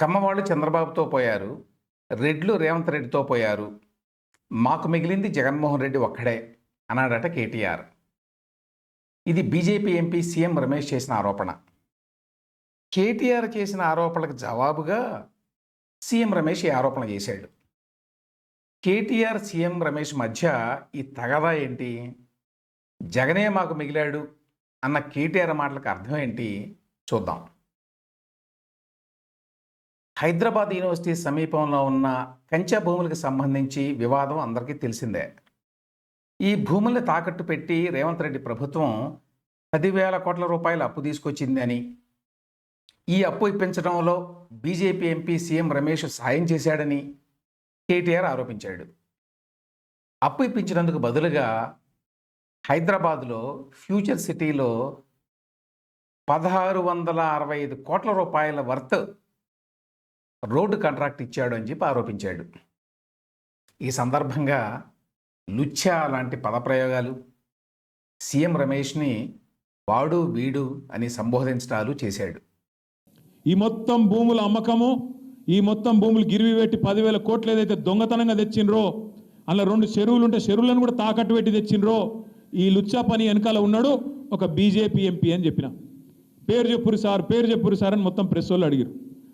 కమ్మవాళ్ళు చంద్రబాబుతో పోయారు రెడ్లు రేవంత్ రెడ్డితో పోయారు మాకు మిగిలింది జగన్మోహన్ రెడ్డి ఒక్కడే అన్నాడట కేటీఆర్. ఇది బీజేపీ ఎంపీ సీఎం రమేష్ చేసిన ఆరోపణ. కేటీఆర్ చేసిన ఆరోపణలకు జవాబుగా సీఎం రమేష్ ఈ ఆరోపణ చేశాడు. కేటీఆర్ సీఎం రమేష్ మధ్య ఈ తగదా ఏంటి? జగనే మాకు మిగిలాడు అన్న కేటీఆర్ మాటలకు అర్థం ఏంటి? చూద్దాం. హైదరాబాద్ యూనివర్సిటీ సమీపంలో ఉన్న కంచె భూములకు సంబంధించి వివాదం అందరికీ తెలిసిందే. ఈ భూముల్ని తాకట్టు పెట్టి రేవంత్ రెడ్డి ప్రభుత్వం పదివేల కోట్ల రూపాయల అప్పు తీసుకొచ్చిందని ఈ అప్పు ఇప్పించడంలో బీజేపీ ఎంపీ సీఎం రమేష్ సాయం చేశాడని కేటీఆర్ ఆరోపించాడు. అప్పు ఇప్పించినందుకు బదులుగా హైదరాబాద్లో ఫ్యూచర్ సిటీలో పదహారు వందల అరవై ఐదు కోట్ల రూపాయల వర్త్ రోడ్డు కాంట్రాక్ట్ ఇచ్చాడు అని చెప్పి ఆరోపించాడు. ఈ సందర్భంగా లుచ్చా లాంటి పదప్రయోగాలు సీఎం రమేష్ని వాడు వీడు అని సంబోధించడాలు చేశాడు. ఈ మొత్తం భూముల అమ్మకము ఈ మొత్తం భూములు గిరివి పెట్టి పదివేల కోట్లు ఏదైతే దొంగతనంగా తెచ్చిండ్రో అలా రెండు చెరువులు ఉంటే చెరువులను కూడా తాకట్టు పెట్టి తెచ్చిండ్రో ఈ లుచ్చా పని వెనకాల ఉన్నాడు ఒక బీజేపీ ఎంపీ అని చెప్పిన. పేరు చెప్పురు సార్ పేరు చెప్పురు సార్ అని మొత్తం ప్రెస్ వాళ్ళు అడిగారు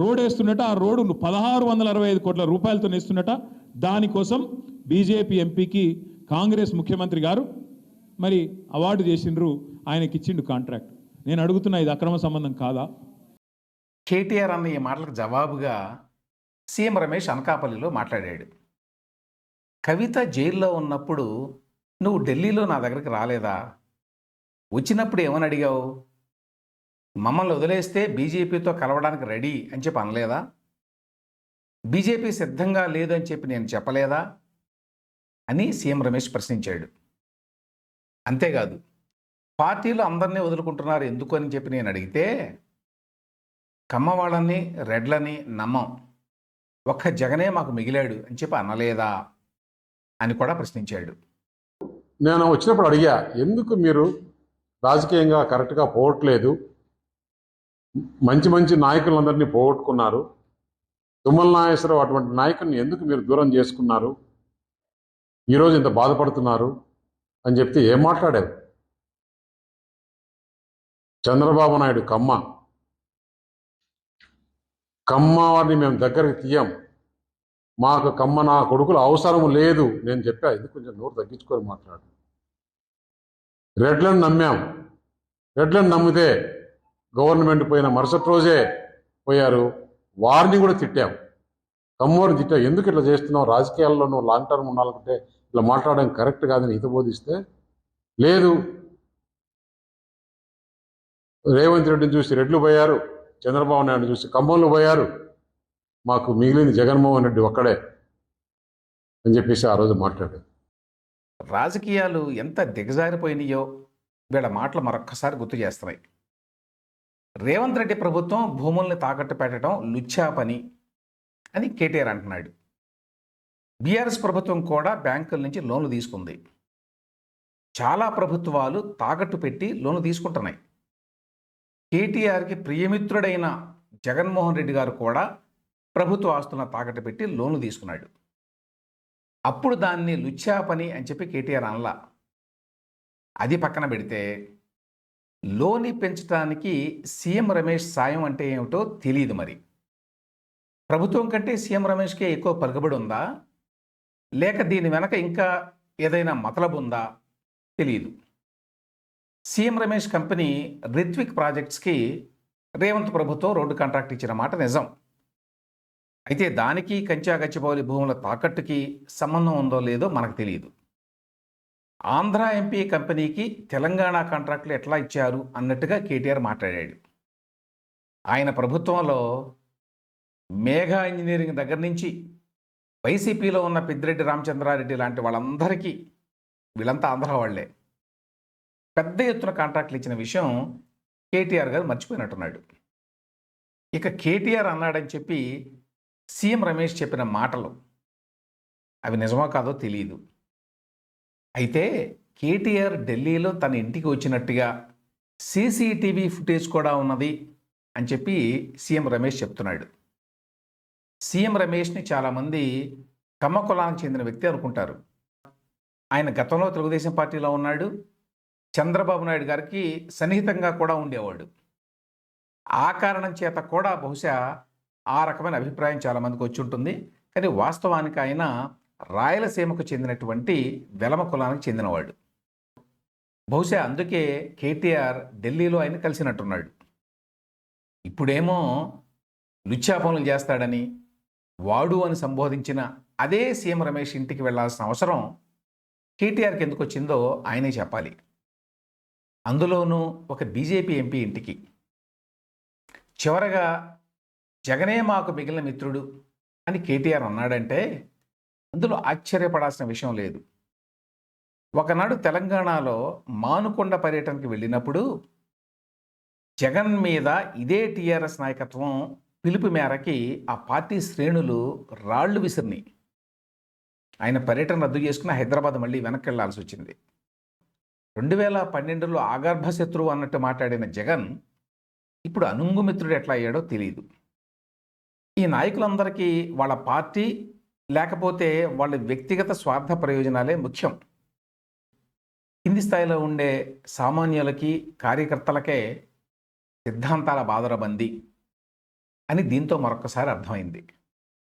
రోడ్ వేస్తున్నట ఆ రోడ్డు పదహారు వందల అరవై ఐదు కోట్ల రూపాయలతో వేస్తున్నట దానికోసం బీజేపీ ఎంపీకి కాంగ్రెస్ ముఖ్యమంత్రి గారు మరి అవార్డు చేసిండ్రు ఆయనకి ఇచ్చిండు కాంట్రాక్ట్. నేను అడుగుతున్నా ఇది అక్రమ సంబంధం కాదా? కేటీఆర్ అన్న ఈ మాటలకు జవాబుగా సీఎం రమేష్ అనకాపల్లిలో మాట్లాడాడు. కవిత జైల్లో ఉన్నప్పుడు నువ్వు ఢిల్లీలో నా దగ్గరికి రాలేదా? వచ్చినప్పుడు ఏమని అడిగావు? మమ్మల్ని వదిలేస్తే బీజేపీతో కలవడానికి రెడీ అని చెప్పి అనలేదా? బీజేపీ సిద్ధంగా లేదని చెప్పి నేను చెప్పలేదా? అని సీఎం రమేష్ ప్రశ్నించాడు. అంతేకాదు పార్టీలో అందరినీ వదులుకుంటున్నారు ఎందుకు అని చెప్పి నేను అడిగితే కమ్మవాళ్ళని రెడ్లని నమ్మం. ఒక్క జగనే మాకు మిగిలాడు అని చెప్పి అనలేదా? అని కూడా ప్రశ్నించాడు. నేను వచ్చినప్పుడు అడిగా ఎందుకు మీరు రాజకీయంగా కరెక్ట్గా పోవట్లేదు? మంచి మంచి నాయకులందరినీ పోగొట్టుకున్నారు. తుమ్మల నాగేశ్వరరావు అటువంటి నాయకుల్ని ఎందుకు మీరు దూరం చేసుకున్నారు? ఈరోజు ఇంత బాధపడుతున్నారు అని చెప్తే ఏం మాట్లాడారు? చంద్రబాబు నాయుడు కమ్మ. కమ్మ వారిని మేము దగ్గరికి తీయం. మాకు కమ్మ నా కొడుకులు అవసరం లేదు. నేను చెప్పా ఇది కొంచెం నోరు తగ్గించుకొని మాట్లాడు. రెడ్లను నమ్మాం. రెడ్లను నమ్మితే గవర్నమెంట్ పోయిన మరుసటి రోజే పోయారు. వారిని కూడా తిట్టాం. కమ్మోరిని తిట్టాం. ఎందుకు ఇట్లా చేస్తున్నావు? రాజకీయాల్లో నువ్వు లాంగ్ టర్మ్ ఉండాలనుకుంటే ఇట్లా మాట్లాడడం కరెక్ట్ కాదని హిత బోధిస్తే లేదు. రేవంత్ రెడ్డిని చూసి రెడ్లు పోయారు. చంద్రబాబు నాయుడు చూసి ఖమ్మంలో పోయారు. మాకు మిగిలింది జగన్మోహన్ రెడ్డి ఒక్కడే అని చెప్పేసి ఆ రోజు మాట్లాడారు. రాజకీయాలు ఎంత దిగజారిపోయినాయో వీళ్ళ మాటలు మరొక్కసారి గుర్తు చేస్తున్నాయి. రేవంత్ రెడ్డి ప్రభుత్వం భూముల్ని తాకట్టు పెట్టడం లుచ్చా పని అని కేటీఆర్ అంటున్నాడు. బీఆర్ఎస్ ప్రభుత్వం కూడా బ్యాంకుల నుంచి లోన్లు తీసుకుంది. చాలా ప్రభుత్వాలు తాకట్టు పెట్టి లోన్లు తీసుకుంటున్నాయి. కేటీఆర్కి ప్రియమిత్రుడైన జగన్మోహన్ రెడ్డి గారు కూడా ప్రభుత్వ ఆస్తులను తాకట్టు పెట్టి లోన్లు తీసుకున్నాడు. అప్పుడు దాన్ని లుచ్చా పని అని చెప్పి కేటీఆర్ అనలా. అది పక్కన పెడితే లోని పెంచడానికి సీఎం రమేష్ సాయం అంటే ఏమిటో తెలియదు మరి. ప్రభుత్వం కంటే సీఎం రమేష్కే ఎక్కువ పరుగుబడి ఉందా? లేక దీని వెనక ఇంకా ఏదైనా మతలబు ఉందా? తెలియదు సీఎం రమేష్ కంపెనీ రిత్విక్ ప్రాజెక్ట్స్కి రేవంత్ ప్రభుత్వం రోడ్డు కాంట్రాక్ట్ ఇచ్చిన మాట నిజం. అయితే దానికి కంచా గచ్చిబౌలి భూముల తాకట్టుకి సంబంధం ఉందో లేదో మనకు తెలియదు ఆంధ్ర ఎంపీ కంపెనీకి తెలంగాణ కాంట్రాక్టులు ఎట్లా ఇచ్చారు అన్నట్టుగా కేటీఆర్ మాట్లాడాడు. ఆయన ప్రభుత్వంలో మేఘా ఇంజనీరింగ్ దగ్గర నుంచి వైసీపీలో ఉన్న పెద్దిరెడ్డి రామచంద్రారెడ్డి లాంటి వాళ్ళందరికీ వీళ్ళంతా ఆంధ్ర వాళ్ళే పెద్ద ఎత్తున కాంట్రాక్ట్లు ఇచ్చిన విషయం కేటీఆర్ గారు మర్చిపోయినట్టున్నాడు. ఇక కేటీఆర్ అన్నాడని చెప్పి సీఎం రమేష్ చెప్పిన మాటలు అవి నిజమో కాదో తెలియదు అయితే కేటీఆర్ ఢిల్లీలో తన ఇంటికి వచ్చినట్టుగా సీసీటీవీ ఫుటేజ్ కూడా ఉన్నది అని చెప్పి సీఎం రమేష్ చెప్తున్నాడు. సీఎం రమేష్ని చాలామంది కమ్మ కులానికి చెందిన వ్యక్తి అనుకుంటారు. ఆయన గతంలో తెలుగుదేశం పార్టీలో ఉన్నాడు. చంద్రబాబు నాయుడు గారికి సన్నిహితంగా కూడా ఉండేవాడు. ఆ కారణం చేత కూడా బహుశా ఆ రకమైన అభిప్రాయం చాలామందికి వచ్చి ఉంటుంది. కానీ వాస్తవానికి ఆయన రాయలసీమకు చెందినటువంటి వెలమ కులానికి చెందినవాడు. బహుశా అందుకే కేటీఆర్ ఢిల్లీలో ఆయన కలిసినట్టున్నాడు. ఇప్పుడేమో లుచ్చా పనులు చేస్తాడని వాడు అని సంబోధించిన అదే సీఎం రమేష్ ఇంటికి వెళ్ళాల్సిన అవసరం కేటీఆర్కి ఎందుకు వచ్చిందో ఆయనే చెప్పాలి. అందులోనూ ఒక బీజేపీ ఎంపీ ఇంటికి. చివరగా జగనే మాకు మిగిలిన మిత్రుడు అని కేటీఆర్ అన్నాడంటే అందులో ఆశ్చర్యపడాల్సిన విషయం లేదు. ఒకనాడు తెలంగాణలో మానుకొండ పర్యటనకి వెళ్ళినప్పుడు జగన్ మీద ఇదే టీఆర్ఎస్ నాయకత్వం పిలుపు మేరకి ఆ పార్టీ శ్రేణులు రాళ్ళు విసిరిని ఆయన పర్యటన రద్దు చేసుకుని హైదరాబాద్ మళ్ళీ వెనక్కి వెళ్ళాల్సి వచ్చింది. రెండు వేల పన్నెండులో ఆగర్భ శత్రువు అన్నట్టు మాట్లాడిన జగన్ ఇప్పుడు అనుంగుమిత్రుడు ఎట్లా అయ్యాడో తెలియదు ఈ నాయకులందరికీ వాళ్ళ పార్టీ లేకపోతే వాళ్ళ వ్యక్తిగత స్వార్థ ప్రయోజనాలే ముఖ్యం. కింది స్థాయిలో ఉండే సామాన్యులకి కార్యకర్తలకే సిద్ధాంతాల బాదరబందీ అని దీంతో మరొకసారి అర్థమైంది.